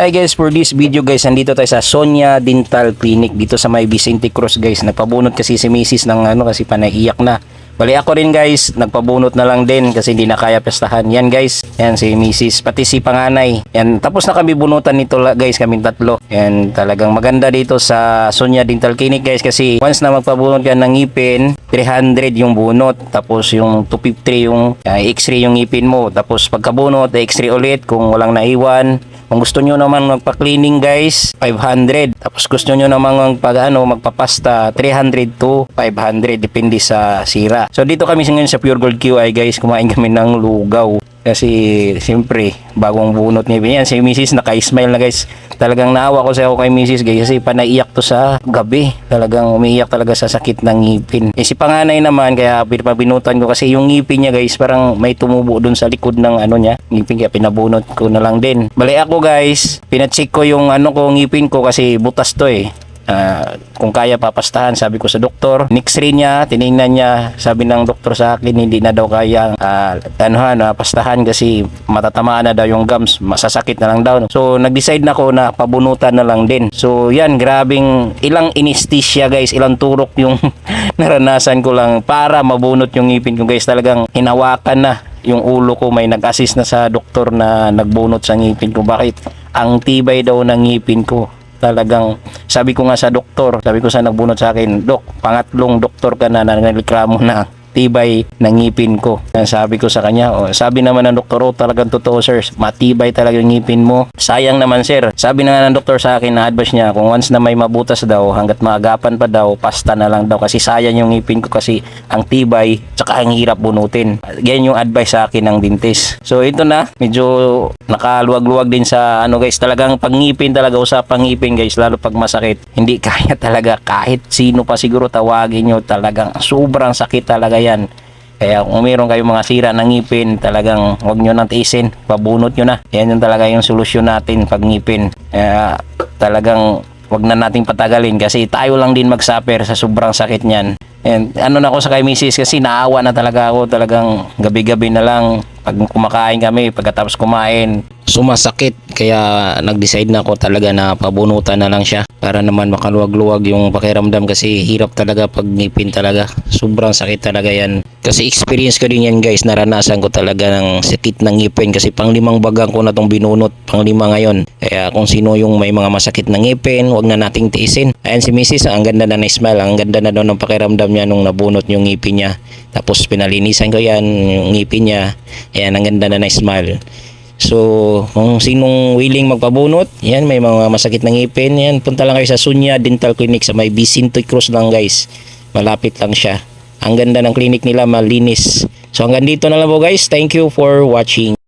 Hi guys, for this video guys, nandito tayo sa Sonia Dental Clinic dito sa may Vicente Cruz guys. Nagpabunot kasi si Mrs. ng ano kasi panaiyak na. Bali ako rin guys, nagpabunot na lang din kasi hindi na kaya pestahan. Yan guys, yan si Mrs. pati si panganay. Yan, tapos na kami bunutan nito guys, kaming tatlo. Yan, talagang maganda dito sa Sonia Dental Clinic guys kasi once na magpabunot ka ng ngipin, 300 yung bunot. Tapos yung 250 yung ah, x-ray yung ngipin mo. Tapos pagkabunot, x-ray ulit kung walang naiwan. Kung gusto nyo naman magpa-cleaning guys, 500. Tapos gusto nyo naman magpag ano, magpapasta, 300 to 500 depende sa sira. So dito kami ngayon sa Pure Gold QI guys, kumain kami ng lugaw. Kasi siyempre, bagong bunot niya. Yan, si Mrs. naka-smile na guys. Talagang naawa ko sa ako kay Mrs. guys kasi panaiyak to sa gabi. Talagang umiiyak talaga sa sakit ng ngipin. Eh, si panganay naman, kaya pinabinutan ko kasi yung ngipin niya guys, parang may tumubo dun sa likod ng ano niya. Ngipin kaya pinabunot ko na lang din. Bali ako guys, pinacheck ko yung ano ko ngipin ko kasi butas to eh. Ah, kung kaya papastahan sabi ko sa doktor. Next ray niya tiningnan niya. Sabi ng doktor sa akin hindi na daw kaya uh, ano na pastahan kasi matatamaan na daw yung gums masasakit na lang daw. So nag-decide na ako na pabunutan na lang din. So yan grabing ilang anesthesia guys. Ilang turok yung naranasan ko lang para mabunot yung ngipin ko guys. Talagang hinawakan na yung ulo ko. May nag-assist na sa doktor na nagbunot sa ngipin ko. Bakit? Ang tibay daw ng ngipin ko talagang sabi ko nga sa doktor sabi ko sa nagbunot sa akin dok pangatlong doktor ka na na nagreklamo na tibay ng ngipin ko. Sabi ko sa kanya oh, sabi naman ng doktor oh, talagang totoo sir. Matibay talaga ngipin mo. Sayang naman sir. Sabi na nga ng doktor sa akin na advice niya kung once na may mabutas daw hanggat maagapan pa daw pasta na lang daw kasi sayang yung ngipin ko kasi ang tibay tsaka ang hirap bunutin. Ganyan yung advice sa akin ng dentist. So ito na. Medyo nakaluwag-luwag din sa ano guys talagang pangngipin talaga usapang ngipin guys lalo pag masakit. Hindi kaya talaga kahit sino pa siguro tawagin nyo talagang sobrang sakit talaga yan kaya kung meron kayong mga sira ng ngipin, talagang huwag nyo nang tiisin, pabunot nyo na. Yan yung talaga yung solusyon natin pag ngipin. Kaya talagang wag na nating patagalin kasi tayo lang din mag-suffer sa sobrang sakit niyan. And ano na ako sa kay Mrs. kasi naawa na talaga ako talagang gabi-gabi na lang pag kumakain kami pagkatapos kumain sumasakit. Kaya nag-decide na ako talaga na pabunutan na lang siya para naman makaluwag-luwag yung pakiramdam kasi hirap talaga pag ngipin talaga. Sobrang sakit talaga yan. Kasi experience ko din yan guys. Naranasan ko talaga ng sakit ng ngipin kasi pang limang bagang ko na tong binunot pang lima ngayon. Kaya kung sino yung may mga masakit ng ngipin wag na nating tiisin. Ayan si Mrs. ang ganda na na smile ang ganda na daw ng pakiramdam niya nung nabunot yung ngipin niya tapos pinalinisan ko yan yung ngipin niya ayan ang ganda na na smile So, kung sinong willing magpabunot, yan, may mga masakit ng ngipin, yan, punta lang kayo sa Sunya Dental Clinic sa may Vicente Cruz lang guys. Malapit lang siya. Ang ganda ng clinic nila, malinis. So, hanggang dito na lang po guys. Thank you for watching.